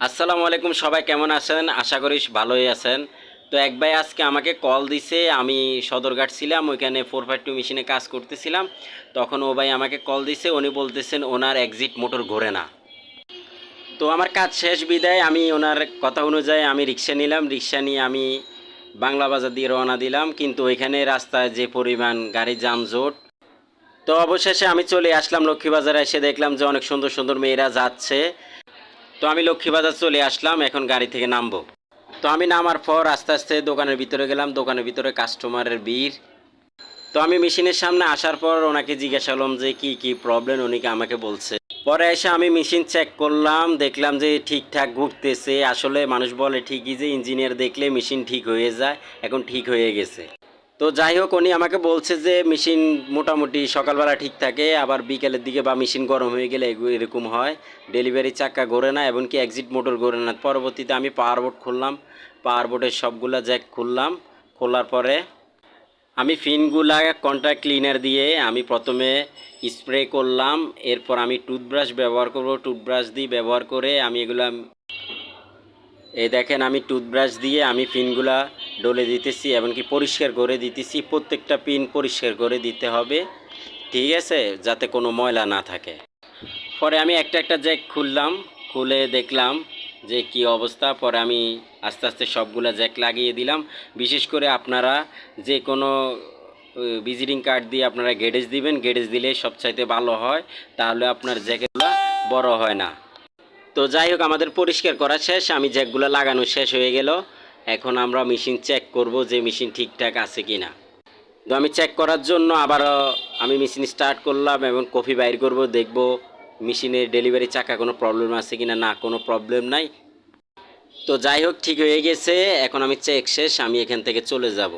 আসসালামু আলাইকুম, সবাই কেমন আছেন? আশা করি ভালোই আছেন। তো এক ভাই আজকে আমাকে কল দিছে, আমি সদরঘাট ছিলাম, ওইখানে ফোর ফাইভ টু মেশিনে কাজ করতেছিলাম। তখন ও ভাই আমাকে কল দিছে, উনি বলতেছেন ওনার এক্সিট মোটর ঘোরে না। তো আমার কাজ শেষ, বিদায়। আমি ওনার কথা অনুযায়ী আমি রিক্সা নিলাম। রিক্সা নিয়ে আমি বাংলা বাজার দিয়ে রওনা দিলাম। কিন্তু ওইখানে রাস্তায় যে পরিমাণ গাড়ি যানজট, তো অবশেষে আমি চলে আসলাম লক্ষ্মীবাজারে। এসে দেখলাম যে অনেক সুন্দর সুন্দর মেয়েরা যাচ্ছে। তো আমি লক্ষ্মীবাজার চলে আসলাম, এখন গাড়ি থেকে নামবো। তো আমি নামার পর আস্তে আস্তে দোকানের ভিতরে গেলাম, দোকানের ভিতরে কাস্টমারের ভিড়। তো আমি মেশিনের সামনে আসার পর ওনাকে জিজ্ঞাসা করলাম যে, কি কি প্রবলেম উনিকে আমাকে বলছে। পরে এসে আমি মেশিন চেক করলাম, দেখলাম যে ঠিকঠাক ঘুরতেছে। আসলে মানুষ বলে ঠিকই যে ইঞ্জিনিয়ার দেখলে মেশিন ঠিক হয়ে যায়, এখন ঠিক হয়ে গেছে। তো যাই হোক, উনি আমাকে বলছে যে, মেশিন মোটামুটি সকালবেলা ঠিক থাকে, আবার বিকেলের দিকে বা মেশিন গরম হয়ে গেলে এরকম হয়। ডেলিভারি চাক্কা ঘোরে না, এমনকি এক্সিট মোটর ঘোরে না। পরবর্তীতে আমি পাওয়ার বোর্ড খুললাম। পাওয়ার বোর্ডের সবগুলা জ্যাক খুললাম। খোলার পরে আমি ফিনগুলা কন্ট্যাক্ট ক্লিনার দিয়ে আমি প্রথমে স্প্রে করলাম। এরপর আমি টুথব্রাশ ব্যবহার করব। টুথব্রাশ দিয়ে ব্যবহার করে আমি এগুলা, এই দেখেন আমি টুথব্রাশ দিয়ে আমি পিনগুলা ডলে দিতেছি এমনকি পরিষ্কার করে দিতেছি। প্রত্যেকটা পিন পরিষ্কার করে দিতে হবে, ঠিক আছে? যাতে কোনো ময়লা না থাকে। পরে আমি একটা একটা জ্যাক খুললাম, খুলে দেখলাম যে কি অবস্থা। পরে আমি আস্তে আস্তে সবগুলো জ্যাক লাগিয়ে দিলাম। বিশেষ করে আপনারা যে কোনো ভিজিটিং কার্ড দিয়ে আপনারা গেডেজ দিবেন। গেডেজ দিলে সবচাইতে ভালো হয়, তাহলে আপনার জ্যাকেটগুলো বড় হয় না। তো যাই হোক, আমাদের পরিষ্কার করা শেষ। আমি জ্যাকগুলো লাগানো শেষ হয়ে গেল। এখন আমরা মেশিন চেক করব যে মেশিন ঠিকঠাক আছে কি না তো আমি চেক করার জন্য আবারও আমি মেশিন স্টার্ট করলাম এবং কফি বাইর করব, দেখব মেশিনের ডেলিভারি চাকা কোনো প্রবলেম আছে কি না না কোনো প্রবলেম নাই। তো যাই হোক, ঠিক হয়ে গেছে। এখন আমি চেক শেষ, আমি এখান থেকে চলে যাব।